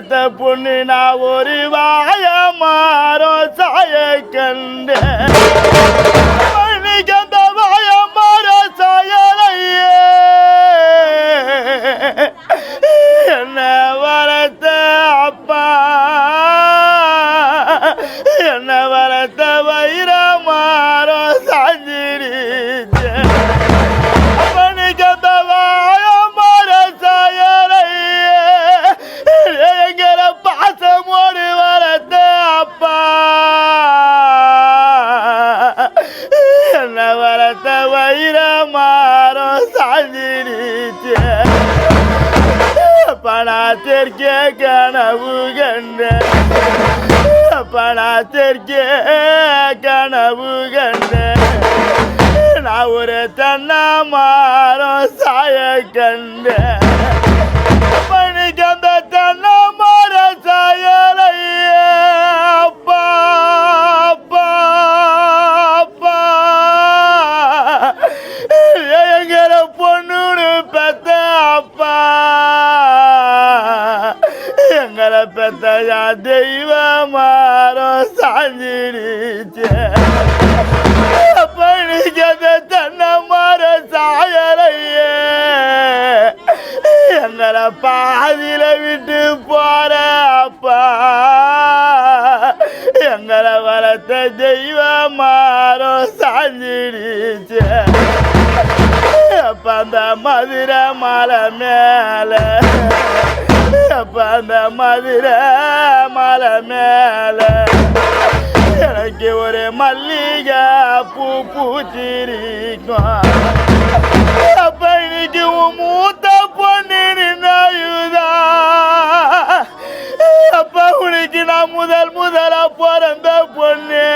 பெத்த பொண்ணு நான் ஒரு வாய மாறோ சாய கண்டு பணத்திற்கே கனவு கண்ட பணத்திற்கே கனவு கண்ட நான் ஒரு தென்னை மரம் சாய கண்ட பணிக்கு அந்த தென்னை எங்களை தெய்வமாரோ சாஞ்சிடுச்சே தெய்வ தன்னமார சாயலையே. எங்களை பாதியில விட்டு போற அப்பா. எங்களை வளர்த்த தெய்வமாரோ சாஞ்சிடுச்சே அப்ப அந்த மதுரை மலை மேலே அப்ப அந்த மதுரை மலை மேல. எனக்கு ஒரு மல்லிகை பூ பூச்சிருக்கும் அப்ப இன்னைக்கு உன் மூத்த பொண்ணு நின்னாயுதா அப்ப உனக்கு நான் முதல் முதலா பிறந்த பொண்ணு.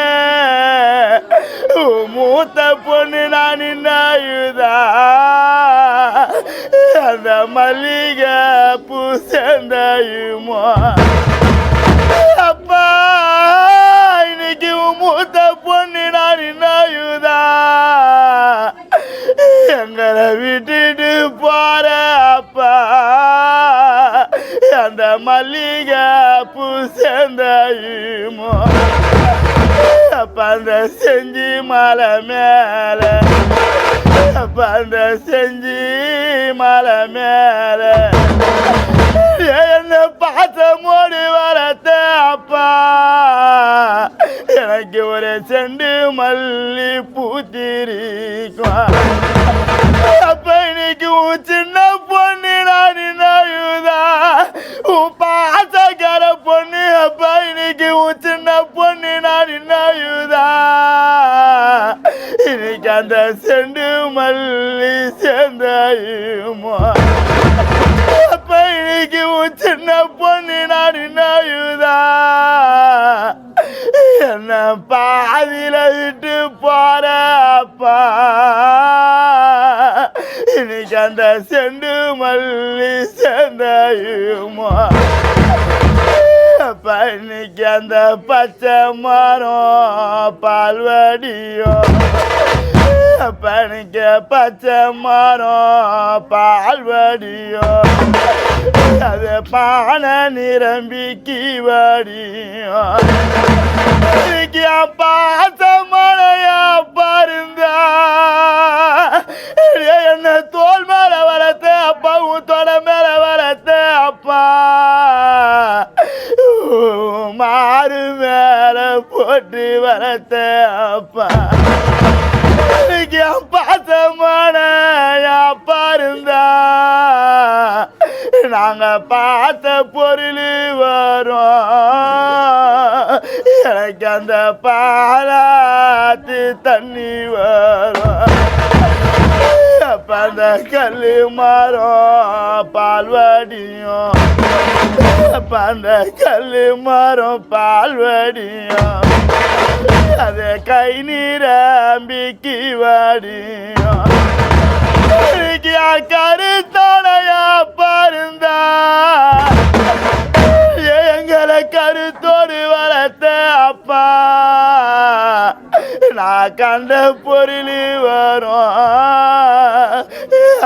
மூத்த பொண்ணு நான் நின்னாயுதா அந்த மல்லிகை பூ சேர்ந்தாயுமோ அப்பா இன்னைக்கு மூத்த பொண்ணு நான் நின்னாயுதா எங்களை விட்டுட்டு போற அப்பா அந்த மல்லிகை பூ பந்த அந்த செஞ்சி மலை மேல. பந்த செஞ்சி மலை மேல. என்ன மடு வரத்த அப்பா. எனக்கு ஒரு செண்டு மல்லி பூத்திரிக்கும். அப்ப இன்னைக்கு உன் சின்ன பொண்ணு நான் நினைவுதா உன் பாசக்கார பொண்ணு அப்ப இன்னைக்கு உன் சேர்ந்த செண்டு மல்லி சேர்ந்தாயுமோ அப்ப இன்னைக்கு உன் சின்ன பொண்ணு நான் நாயுதா என்ன பாதியில விட்டு போற அப்பா. இன்னைக்கு அந்த செண்டு மல்லி சேர்ந்தாயுமோ அப்ப அந்த பச்சை மரம் பால்வடியோ பணிக்க பச்சை மரம் பால்வடியோ அது பானை நிரம்பி கீவடியோ இன்னைக்கு பாசமழையா பாருந்தா என்ன தோல் மேல வளர்த்த அப்பா உன் தொட மேல வளர்த்த அப்பா மாறு மேல போட்டு வளர்த்த அப்பா இன்னைக்கு என் பாசமான அப்பா இருந்தா. நாங்க பார்த்த பொருள் வரும். எனக்கு அந்த பாலாத்து தண்ணி வரும். அப்ப அந்த மரம் பால்வடியும் அப்ப அந்த மரம் பால்வடியும் அது கை நீரம்பிக்கு வடியும் கருத்தோடையா பருந்தா. எங்களை கருத்தோடு வளர்த்த அப்பா. நான் கண்ட பொருள் வரும்.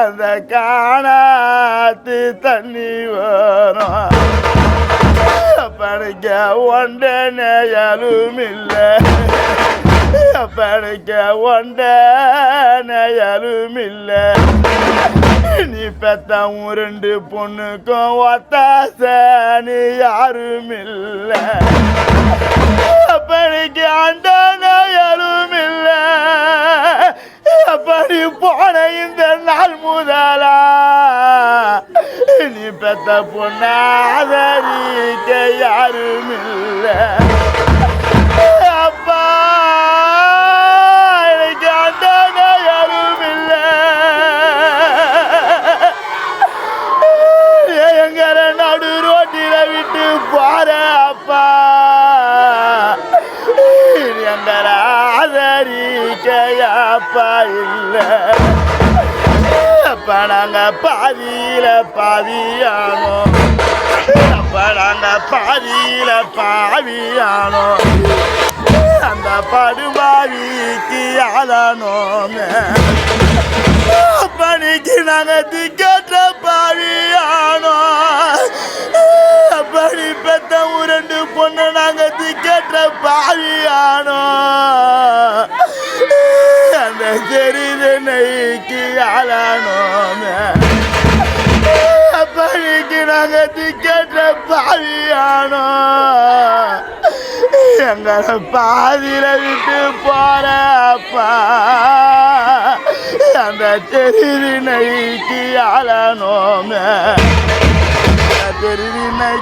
அந்த காணாத்து தண்ணி வரும். படைக்க ஒண்ட நேயலும் இல்லை. படைக்க ஒன்ற நேயலும் இல்லை. நீ பெத்தவும் ரெண்டு பொண்ணுக்கும் ஒத்தாசனி யாரும் இல்லை. படைக்க அந்த நேயலும் இல்லை. அப்படி போன இந்த நாள் முதலா. நீ பெத்த பொண்ணாதரிக்க யாரும் இல்லை அப்பா இல்லை அப்பா நாங்கள் பாதியில் பாதியானோ அப்பா நாங்கள் பாதியில் பாவியானோ. அந்த படுபாவிக்கு ஆளானோமே பணிக்கு நாங்கள் திக்கற்ற பாவியானோ. பணி பெத்த ரெண்டு பொண்ணு நாங்கள் திக்கற்ற பாவியானோ. ஆளானோமே பணிக்கு நாங்க திக்கற்ற பாவியானோ எங்களை பாதியில விட்டு போற அப்பா அந்த தெரிவினைக்கு ஆளானோமே தெரிவினை